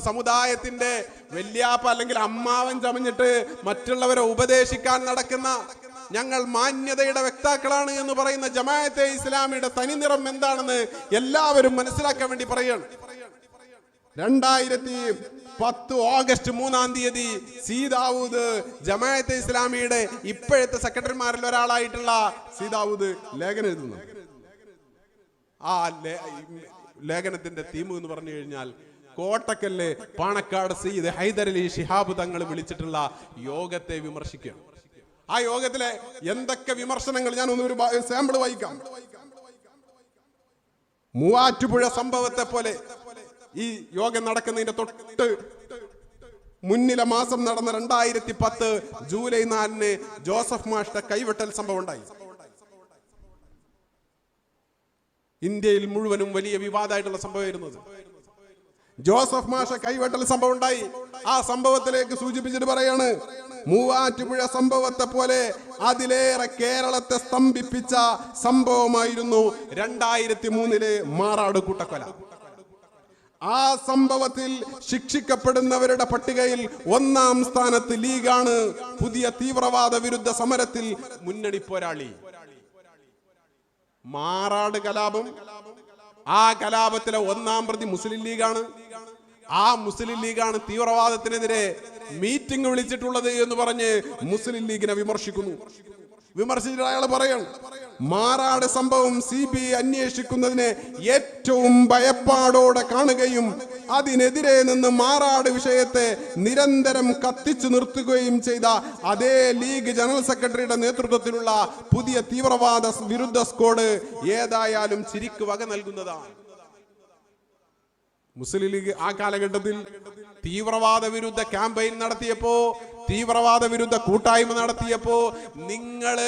സമുദായത്തിന്റെ വല്യാപ്പ അല്ലെങ്കിൽ അമ്മാവൻ ചമഞ്ഞിട്ട് മറ്റുള്ളവരെ ഉപദേശിക്കാൻ നടക്കുന്ന ഞങ്ങൾ മാന്യതയുടെ വ്യക്താക്കളാണ് എന്ന് പറയുന്ന ജമായത്തെ ഇസ്ലാമിയുടെ തനിനിറം എന്താണെന്ന് എല്ലാവരും മനസ്സിലാക്കാൻ വേണ്ടി പറയാണ് രണ്ടായിരത്തി പത്ത് ഓഗസ്റ്റ് മൂന്നാം തീയതി സീതാവൂദ് ജമായത്തെ ഇസ്ലാമിയുടെ ഇപ്പോഴത്തെ സെക്രട്ടറിമാരിൽ ഒരാളായിട്ടുള്ള സീതാവൂദ് ലേഖനം എഴുതുന്നു. ആ ലേഖനത്തിന്റെ തീമു എന്ന് പറഞ്ഞു കഴിഞ്ഞാൽ കോട്ടക്കല്ല് പാണക്കാട് സയ്യിദ് ഹൈദരലി ഷിഹാബ് തങ്ങൾ വിളിച്ചിട്ടുള്ള യോഗത്തെ വിമർശിക്കുകയാണ്. ആ യോഗത്തിലെ എന്തൊക്കെ വിമർശനങ്ങൾ ഞാൻ ഒന്ന് ഒരു സാമ്പിൾ വായിക്കാം. മൂവാറ്റുപുഴ സംഭവത്തെ പോലെ ഈ യോഗം നടക്കുന്നതിന്റെ തൊട്ട് മുന്നിലെ മാസം നടന്ന രണ്ടായിരത്തി പത്ത് ജൂലൈ നാലിന് ജോസഫ് മാഷ്ട കൈവെട്ടൽ സംഭവം ഉണ്ടായി. ഇന്ത്യയിൽ മുഴുവനും വലിയ വിവാദമായിട്ടുള്ള സംഭവമായിരുന്നത് ജോസഫ് മാഷ കൈവെട്ടൽ സംഭവം ഉണ്ടായി ആ സംഭവത്തിലേക്ക് സൂചിപ്പിച്ചിട്ട് പറയാണ് മൂവാറ്റുപുഴ സംഭവത്തെ പോലെ അതിലേറെ കേരളത്തെ സ്തംഭിപ്പിച്ച സംഭവമായിരുന്നു രണ്ടായിരത്തി മൂന്നിലെ മാറാട് കൂട്ടക്കൊല. ആ സംഭവത്തിൽ ശിക്ഷിക്കപ്പെടുന്നവരുടെ പട്ടികയിൽ ഒന്നാം സ്ഥാനത്ത് ലീഗാണ് പുതിയ തീവ്രവാദ വിരുദ്ധ സമരത്തിൽ മുന്നണി പോരാളി. മാറാട് കലാപം ആ കലാപത്തിലെ ഒന്നാം പ്രതി മുസ്ലിം ലീഗാണ്. ആ മുസ്ലിം ലീഗാണ് തീവ്രവാദത്തിനെതിരെ മീറ്റിംഗ് വിളിച്ചിട്ടുള്ളത് എന്ന് പറഞ്ഞ് മുസ്ലിം ലീഗിനെ വിമർശിക്കുന്നു. വിമർശിച്ചിട്ട് അയാൾ പറയണം മാറാട് സംഭവം സി ബി ഐ അന്വേഷിക്കുന്നതിനെ ഏറ്റവും ഭയപ്പാടോടെ കാണുകയും അതിനെതിരെ നിന്ന് മാറാട് വിഷയത്തെ നിരന്തരം കത്തിച്ചു നിർത്തുകയും ചെയ്ത അതേ ലീഗ് ജനറൽ സെക്രട്ടറിയുടെ നേതൃത്വത്തിലുള്ള പുതിയ തീവ്രവാദ വിരുദ്ധ സ്കോഡ് ഏതായാലും ചിരിക്ക് വക നൽകുന്നതാണ്. മുസ്ലിം ലീഗ് ആ കാലഘട്ടത്തിൽ തീവ്രവാദ വിരുദ്ധ ക്യാമ്പയിൻ നടത്തിയപ്പോ തീവ്രവാദ വിരുദ്ധ കൂട്ടായ്മ നടത്തിയപ്പോ നിങ്ങൾ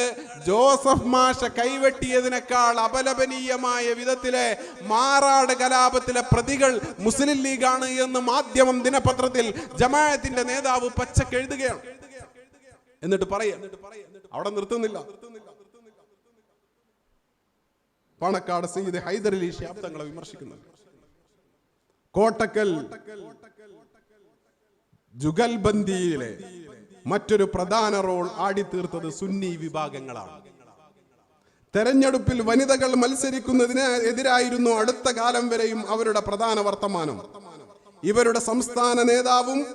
ജോസഫ് മാഷ കൈവെട്ടിയതിനേക്കാൾ അപലപനീയമായ വിധത്തിലെ മാറാട് കലാപത്തിലെ പ്രതികൾ മുസ്ലിം ലീഗാണ് എന്ന് മാധ്യമം ദിനപത്രത്തിൽ ജമാഅത്തിന്റെ നേതാവ് പച്ചക്കെഴുതുകയാണ് എന്നിട്ട് പറയ. അവിടെ നിർത്തുന്നില്ല. പാണക്കാട് സീത് ഹൈദരലി ഷിഹാബ് വിമർശിക്കുന്നു കോട്ടക്കൽ. ജുഗൽബന്ദിയിലെ മറ്റൊരു പ്രധാന റോൾ ആടിത്തീർത്തത് സുന്നി വിഭാഗങ്ങളാണ്. തെരഞ്ഞെടുപ്പിൽ വനിതകൾ മത്സരിക്കുന്നതിന് എതിരായിരുന്നു അടുത്ത കാലം വരെയും അവരുടെ പ്രധാന വർത്തമാനം. ഇവരുടെ സംസ്ഥാന നേതാവും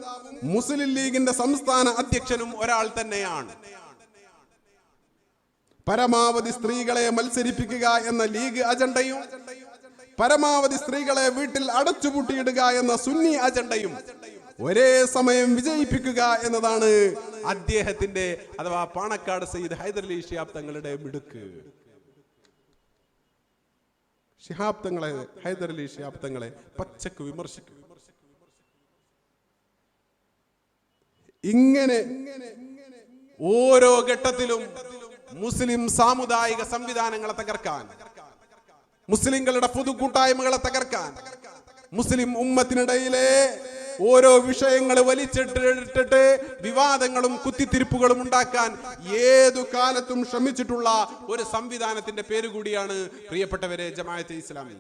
മുസ്ലിം ലീഗിന്റെ സംസ്ഥാന അധ്യക്ഷനും ഒരാൾ തന്നെയാണ്. പരമാവധി സ്ത്രീകളെ മത്സരിപ്പിക്കുക എന്ന ലീഗ് അജണ്ടയും പരമാവധി സ്ത്രീകളെ വീട്ടിൽ അടച്ചുപൂട്ടിയിടുക എന്ന സുന്നി അജണ്ടയും ഒരേ സമയം വിജയിപ്പിക്കുക എന്നതാണ് അദ്ദേഹത്തിന്റെ അഥവാ പാണക്കാട് സയ്യിദ് ഹൈദരലി ഷിഹാബ് തങ്ങളുടെ മിടുക്ക്. ഷിഹാബ് തങ്ങളെ ഹൈദരലി ഷിഹാബ് തങ്ങളെ പച്ചക്ക് വിമർശിക്കും. ഇങ്ങനെ ഓരോ ഘട്ടത്തിലും മുസ്ലിം സാമുദായിക സംവിധാനങ്ങളെ തകർക്കാൻ മുസ്ലിങ്ങളുടെ പൊതു കൂട്ടായ്മകളെ തകർക്കാൻ മുസ്ലിം ഉമ്മത്തിനിടയിലെ ഓരോ വിഷയങ്ങൾ വലിച്ചിട്ടിട്ടിട്ട് വിവാദങ്ങളും കുത്തിത്തിരിപ്പുകളും ഉണ്ടാക്കാൻ ഏതു കാലത്തും ശ്രമിച്ചിട്ടുള്ള ഒരു സംവിധാനത്തിന്റെ പേര് കൂടിയാണ് പ്രിയപ്പെട്ടവരെ ജമാഅത്തെ ഇസ്ലാമി